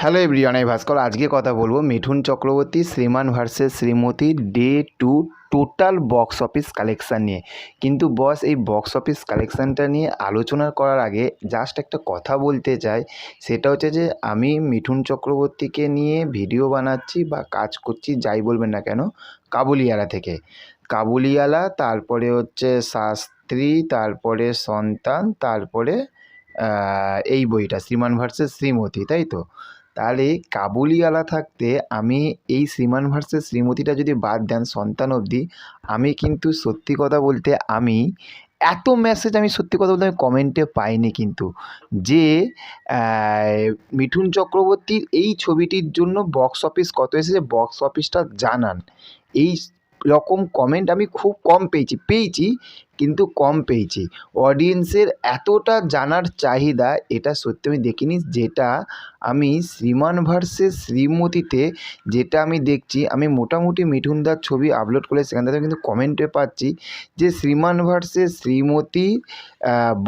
Hello everyone, আমি ভাস্কর। আজকে কথা বলব Mithun Chakraborty, Shriman versus Shrimati day two total box office collection নিয়ে। কিন্তু বস এই বক্স অফিস কালেকশানটা নিয়ে আলোচনা করার আগে জাস্ট একটা কথা বলতে চাই। সেটা হচ্ছে যে, আমি মিঠুন চক্রবর্তীকে নিয়ে ভিডিও বানাচ্ছি বা কাজ করছি, যাই বলবেন না কেন কাবুলিয়ালা থেকে। কাবুলিয়ালা তারপরে হচ্ছে শাস্ত্রী, তারপরে সন্তান, তারপরে এই বইটা, শ্রীমান ভার্সেস শ্রীমতী, তাই তো? তাহলে কাবুলিওয়ালা থাকতে আমি এই শ্রীমান ভার্সেস শ্রীমতীটা যদি বাদ দেন সন্তান অবধি, আমি কিন্তু সত্যি কথা বলতে আমি এত মেসেজ আমি সত্যি কথা বলতে আমি কমেন্টে পাইনি কিন্তু। যে মিঠুন চক্রবর্তীর এই ছবিটির জন্য বক্স অফিস কত এসেছে বক্স অফিসটা জানান। এই রকম কমেন্ট আমি খুব কম পেয়েছি পেয়েছি কিন্তু কম পেয়েছি। অডিয়েন্সের এতটা জানার চাহিদা এটা সত্যি আমি দেখিনি যেটা আমি শ্রীমান ভার্সেস শ্রীমতীতে যেটা আমি দেখছি, আমি মোটামুটি মিঠুনদার ছবি আপলোড করে সেখান থেকে কিন্তু কমেন্টে পাচ্ছি যে Shriman versus Shrimati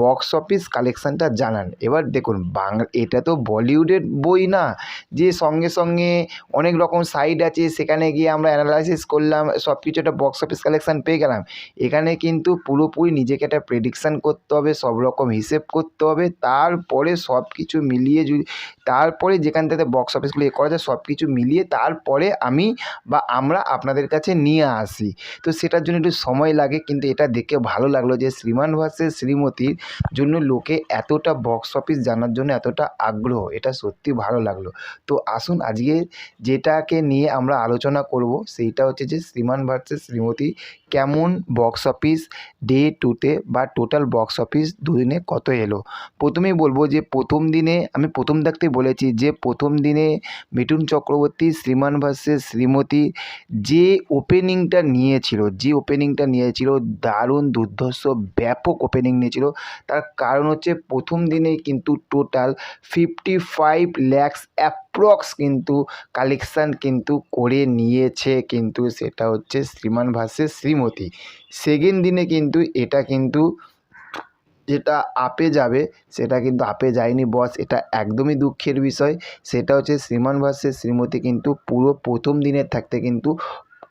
box office কালেকশানটা জানান। এবার দেখুন বাংলা এটা তো বলিউডের বই না, যে সঙ্গে সঙ্গে অনেক রকম সাইট আছে, সেখানে গিয়ে আমরা অ্যানালাইসিস করলাম সব কিছু একটা বক্স অফিস কালেকশান পেয়ে গেলাম। এখানে কিন্তু পুরোপুরি নিজেকে একটা প্রেডিকশান করতে হবে, সব রকম হিসেব করতে হবে, তারপরে সব কিছু মিলিয়ে যদি, তারপরে যেখান থেকে বক্স অফিসগুলো এ করা যায় সব কিছু মিলিয়ে তারপরে আমি বা আমরা আপনাদের কাছে নিয়ে আসি। তো সেটার জন্য একটু সময় লাগে, কিন্তু এটা দেখে ভালো লাগল যে শ্রীমান ভার্সেস শ্রীমতীর জন্য লোকে এতটা বক্স অফিস জানার জন্য এতটা আগ্রহ, এটা সত্যি ভালো লাগল। তো আসুন আজকে যেটাকে নিয়ে আমরা আলোচনা করব, সেইটা হচ্ছে যে শ্রীমান ভার্সেস শ্রীমতী কেমন বক্স অফিস ডে টুতে বা টোটাল বক্স অফিস দুদিনে কত এলো? প্রথমেই বলব যে প্রথম দিনে, আমি প্রথম থাকতে বলেছি যে প্রথম দিনে মিঠুন চক্রবর্তী, শ্রীমান ভার্সেস শ্রীমতী যে ওপেনিংটা নিয়েছিল, যে ওপেনিংটা নিয়েছিল, দারুণ দুর্ধর্ষ, ব্যাপক ওপেনিং নিয়েছিল, তার কারণ হচ্ছে প্রথম দিনেই কিন্তু total fifty five lakhs approx কিন্তু কালেকশান কিন্তু করে নিয়েছে কিন্তু সেটা হচ্ছে শ্রীমান ভার্সেস শ্রীমতী। সেকেন্ড দিনে কিন্তু এটা কিন্তু যেটা আপে যাবে, সেটা কিন্তু আপে যায়নি বস এটা একদমই দুঃখের বিষয়। সেটা হচ্ছে শ্রীমান ভার্সেস শ্রীমতী কিন্তু পুরো প্রথম দিনের থাকতে কিন্তু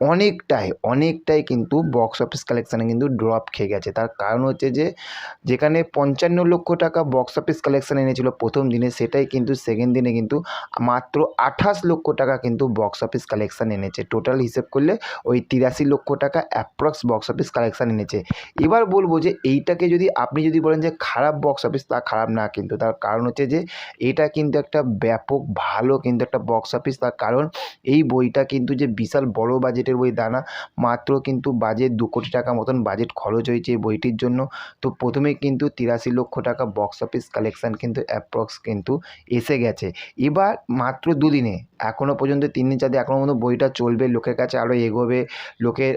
অনেকটাই অনেকটাই কিন্তু বক্স অফিস কালেকশানে কিন্তু ড্রপ খেয়ে গেছে। তার কারণ হচ্ছে যে, যেখানে পঞ্চান্ন লক্ষ টাকা বক্স অফিস কালেকশান এনেছিল প্রথম দিনে, সেটাই কিন্তু সেকেন্ড দিনে কিন্তু মাত্র আঠাশ লক্ষ টাকা কিন্তু বক্স অফিস কালেকশান এনেছে। টোটাল হিসেব করলে ওই তিরাশি লক্ষ টাকা অ্যাপ্রক্স বক্স অফিস কালেকশান এনেছে। এবার বলব যে, এইটাকে যদি আপনি যদি বলেন যে, খারাপ বক্স অফিস তা খারাপ না কিন্তু। তার কারণ হচ্ছে যে, এটা কিন্তু একটা ব্যাপক ভালো কিন্তু একটা বক্স অফিস তার কারণ এই বইটা কিন্তু যে বিশাল বড় বাজেটের বই, তা না। মাত্র কিন্তু বাজেট দু কোটি টাকা মতন বাজেট খরচ হয়েছে এই বইটির জন্য। তো প্রথমেই কিন্তু তিরাশি লক্ষ টাকা বক্স অফিস কালেকশান কিন্তু অ্যাপ্রক্স কিন্তু এসে গেছে। এবার মাত্র দুদিনে এখনও পর্যন্ত তিন দিন চার দিন এখনও পর্যন্ত বইটা চলবে, লোকের কাছে আরও এগোবে, লোকের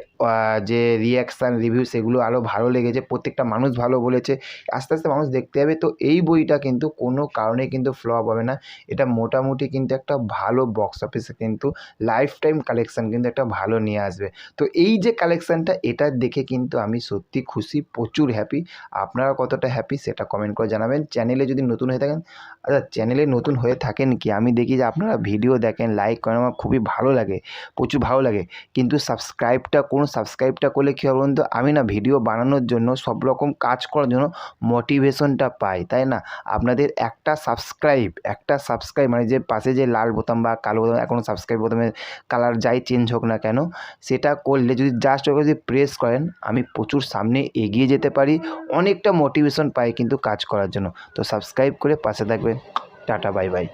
যে রিয়াকশান রিভিউ সেগুলো আরও ভালো লেগেছে, প্রত্যেকটা মানুষ ভালো বলেছে, আস্তে আস্তে মানুষ দেখতে যাবে। তো এই বইটা কিন্তু কোনো কারণে কিন্তু ফ্লপ হবে না। এটা মোটামুটি কিন্তু একটা ভালো বক্স অফিসে কিন্তু লাইফ টাইম কালেকশান কিন্তু একটা ভালো নিয়ে আসবে। তো এই যে কালেকশানটা এটা দেখে কিন্তু আমি সত্যি খুশি, প্রচুর হ্যাপি আপনারা কতটা হ্যাপি সেটা কমেন্ট করে জানাবেন। চ্যানেলে যদি নতুন হয়ে থাকেন আচ্ছা চ্যানেলে নতুন হয়ে থাকেন কি? আমি দেখি যে আপনারা ভিডিও দেখেন লাইক করেন, আমার খুবই ভালো লাগে, প্রচুর ভালো লাগে। কিন্তু সাবস্ক্রাইবটা করুন সাবস্ক্রাইবটা করলে কী হবে বলুন তো? আমি না ভিডিও বানানোর জন্য, সব রকম কাজ করার জন্য মোটিভেশনটা পাই, তাই না? আপনাদের একটা সাবস্ক্রাইব একটা সাবস্ক্রাইব মানে যে পাশে যে লাল বোতাম বা কালো বোতাম, এখন সাবস্ক্রাইব বোতামের কালার যাই চেঞ্জ হোক না কেন সেটা করলে যদি জাস্ট ওকে যদি প্রেস করেন, আমি প্রচুর সামনে এগিয়ে যেতে পারি, অনেকটা মোটিভেশন পাই কিন্তু কাজ করার জন্য। তো সাবস্ক্রাইব করে পাশে থাকবেন। Tata bye bye